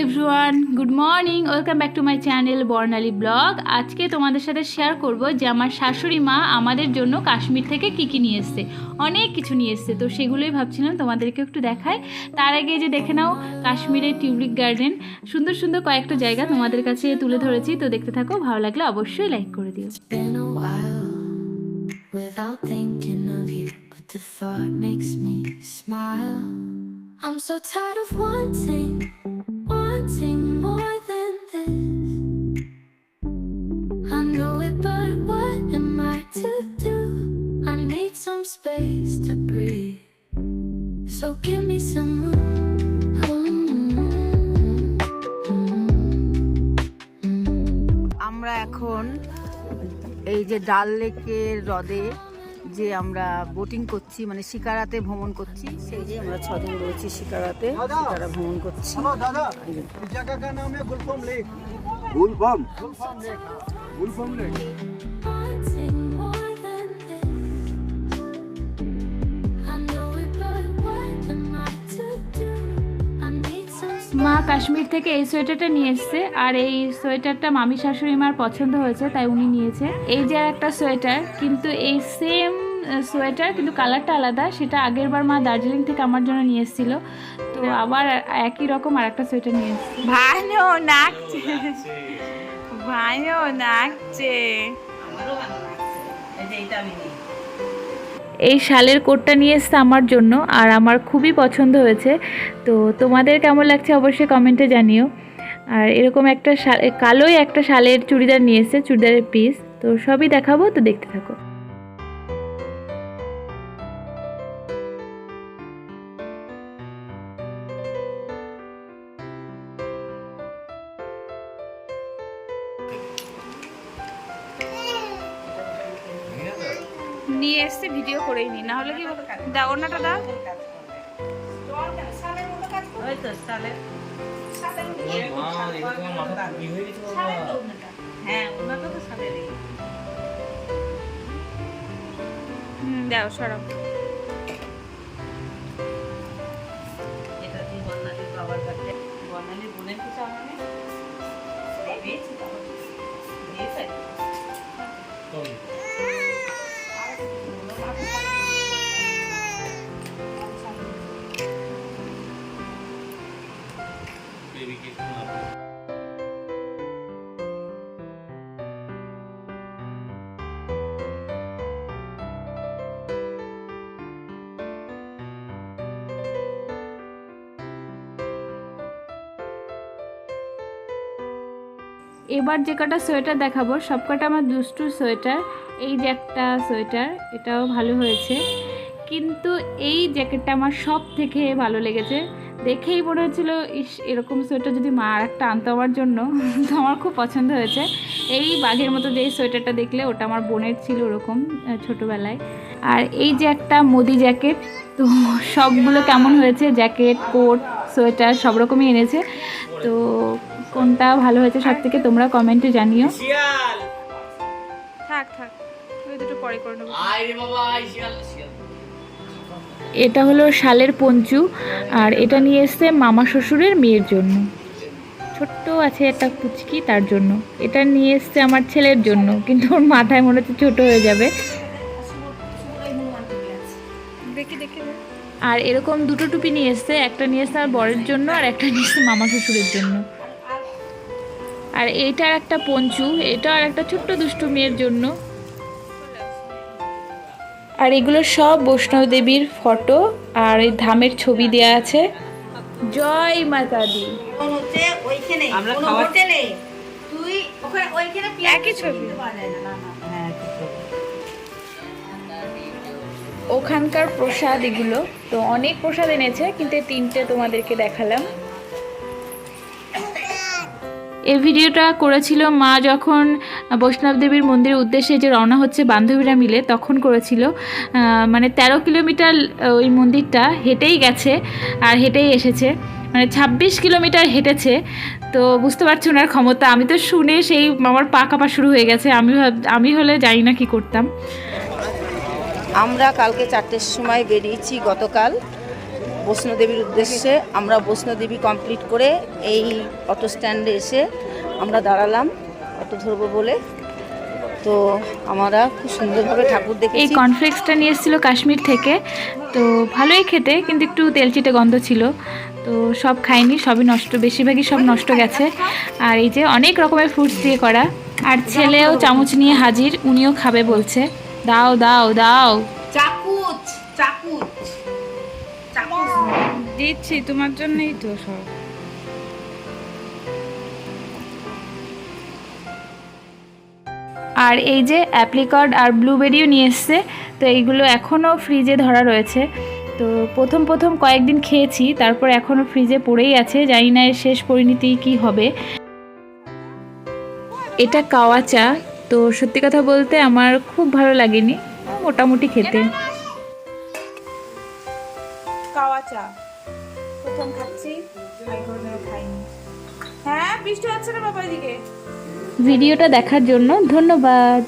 Everyone good morning welcome back to my channel Barnali blog আজকে তোমাদের সাথে share করব যে আমার শাশুড়ি মা আমাদের জন্য কাশ্মীর থেকে কী কী নিয়ে এসছে। অনেক কিছু নিয়ে এসছে। তো সেগুলোই ভাবছিলাম তোমাদেরকে একটু দেখায় তার আগে যে দেখে নাও কাশ্মীরের টিউলিপ গার্ডেন। সুন্দর সুন্দর কয়েকটা জায়গা তোমাদের কাছে তুলে ধরেছি। তো দেখতে থাকো ভালো লাগলে অবশ্যই লাইক করে দিও. I'm so tired of wanting, আমরা এখন এই যে ডাল লেকের হ্রদে যে আমরা বোটিং করছি মানে শিকারাতে ভ্রমণ করছি সেই যে আমরা ছদিন রয়েছি শিকারাতে শিকারা ভ্রমণ করছি। গুলফম লেক। গুলফম? গুলফম লেক হ্যাঁ। গুলফম লেক। মা কাশ্মীর থেকে এই সোয়েটারটা নিয়ে এসছে আর এই সোয়েটারটা মামি শাশুড়ি মার পছন্দ হয়েছে তাই উনি নিয়েছে। এই যে আর একটা সোয়েটার কিন্তু এই সেম সোয়েটার কিন্তু কালারটা আলাদা সেটা আগের বার মা দার্জিলিং থেকে আমার জন্য নিয়ে এসেছিল। তো আবার একই রকম আর একটা সোয়েটার নিয়ে এসছে। ভালো নাচছে। ভালো নাচছে। এই শালের কোটটা নিয়ে এসছে আমার জন্য আর আমার খুবই পছন্দ হয়েছে। তো তোমাদের কেমন লাগছে অবশ্যই কমেন্টে জানিও। আর এরকম একটা শাল কালোই একটা শালের চুড়িদার নিয়ে এসছে, চুড়িদারের পিস তো সবই দেখাবো, তো দেখতে থাকো। নিয়ে এসছে ভিডিও করেই নি। না হলে কি দাও ওনাটা দাও ওই তো তাহলে হ্যাঁ দাও সরাও। এটা দিয়ে এবার যে কটা সোয়েটার দেখাবো সব কটা আমার দুষ্টু সোয়েটার। এই যে একটা সোয়েটার, এটাও ভালো হয়েছে। কিন্তু এই জ্যাকেটটা আমার সব থেকে ভালো লেগেছে। দেখেই মনে হচ্ছিল ইস এরকম সোয়েটার যদি মা আর একটা আনতো আমার জন্য তো আমার খুব পছন্দ হয়েছে। এই বাঘের মতো যে সোয়েটারটা দেখলে ওটা আমার বোনের ছিল ওরকম ছোটোবেলায়। আর এই যে একটা মোদি জ্যাকেট তো সবগুলো কেমন হয়েছে? জ্যাকেট কোট সোয়েটার সব রকমই এনেছে। তো কোনটা ভালো হয়েছে সব থেকে তোমরা কমেন্টে জানিও। থাক থাক ওই দুটো পরে করে নেব। আয় রে বাবা আয় শিয়াল শিয়াল। এটা হলো শালের পঞ্চু আর এটা নিয়ে এসছে মামা শ্বশুরের মেয়ের জন্য। ছোট্ট আছে একটা কুচকি তার জন্য। এটা নিয়ে এসছে আমার ছেলের জন্য কিন্তু ওর মাথায় মনে হচ্ছে ছোট হয়ে যাবে। আর এরকম দুটো টুপি নিয়ে এসছে একটা নিয়ে এসছে আমার বরের জন্য আর একটা নিয়ে এসছে মামা শ্বশুরের জন্য। আর এইটার একটা পঞ্চু এটা আর একটা ছোট্ট দুষ্টু মেয়ের জন্য। আর এগুলো সব বৈষ্ণব দেবীর ফটো আর এই ধামের ছবি দেয়া আছে। জয় মাতা দি হচ্ছে ওইখানে আমরা কোনো খাওয়া- হোটেলে তুই ওখানে ওইখানে একই ছবি। পাওয়া যায় না না না। হ্যাঁ। ওখানকার প্রসাদ এগুলো। তো অনেক প্রসাদ এনেছে কিন্তু তিনটে তোমাদেরকে দেখালাম। এই ভিডিওটা করেছিল মা যখন বৈষ্ণব দেবীর মন্দিরের উদ্দেশ্যে যে রওনা হচ্ছে বান্ধবীরা মিলে, তখন করেছিল। মানে তেরো কিলোমিটার ওই মন্দিরটা হেঁটেই গেছে আর হেঁটেই এসেছে। মানে ছাব্বিশ কিলোমিটার হেঁটেছে। তো বুঝতে পারছি ওনার ক্ষমতা। আমি তো শুনে সেই আমার পা কাঁপা শুরু হয়ে গেছে। আমি আমি হলে জানি না কি করতাম। আমরা কালকে চারটের সময় বেরিয়েছি গতকাল। বৈষ্ণোদেবীর উদ্দেশ্যে আমরা বৈষ্ণোদেবী কমপ্লিট করে এই অটো স্ট্যান্ডে এসে আমরা দাঁড়ালাম অটো ধরবো বলে। তো আমরা খুব সুন্দরভাবে ঠাকুর দেখে এই দেখেছি কর্নফ্লেক্সটা নিয়ে এসেছিল কাশ্মীর থেকে। তো ভালোই খেতে কিন্তু একটু তেলচিটে গন্ধ ছিল। তো সব খাইনি সবই নষ্ট বেশিরভাগই সব নষ্ট গেছে। আর এই যে অনেক রকমের ফ্রুটস দিয়ে করা। আর ছেলেও চামচ নিয়ে হাজির উনিও খাবে বলছে। দাও দাও দাও। চাকুচ দিচ্ছি তোমার জন্যই তো সব। আর এই যে অ্যাপ্লিকট আর ব্লুবেরিও নিয়ে এসছে তো এইগুলো এখনও ফ্রিজে ধরা রয়েছে। তো প্রথম প্রথম কয়েকদিন খেয়েছি তারপর এখনও ফ্রিজে পড়েই আছে জানি না এর শেষ পরিণতি কি হবে। এটা কাওয়া চা তো সত্যি কথা বলতে আমার খুব ভালো লাগেনি মোটামুটি খেতে। কাওয়া চা। খাচ্ছি হ্যাঁ বৃষ্টি হচ্ছে না বাবা ভিডিওটা দেখার জন্য ধন্যবাদ।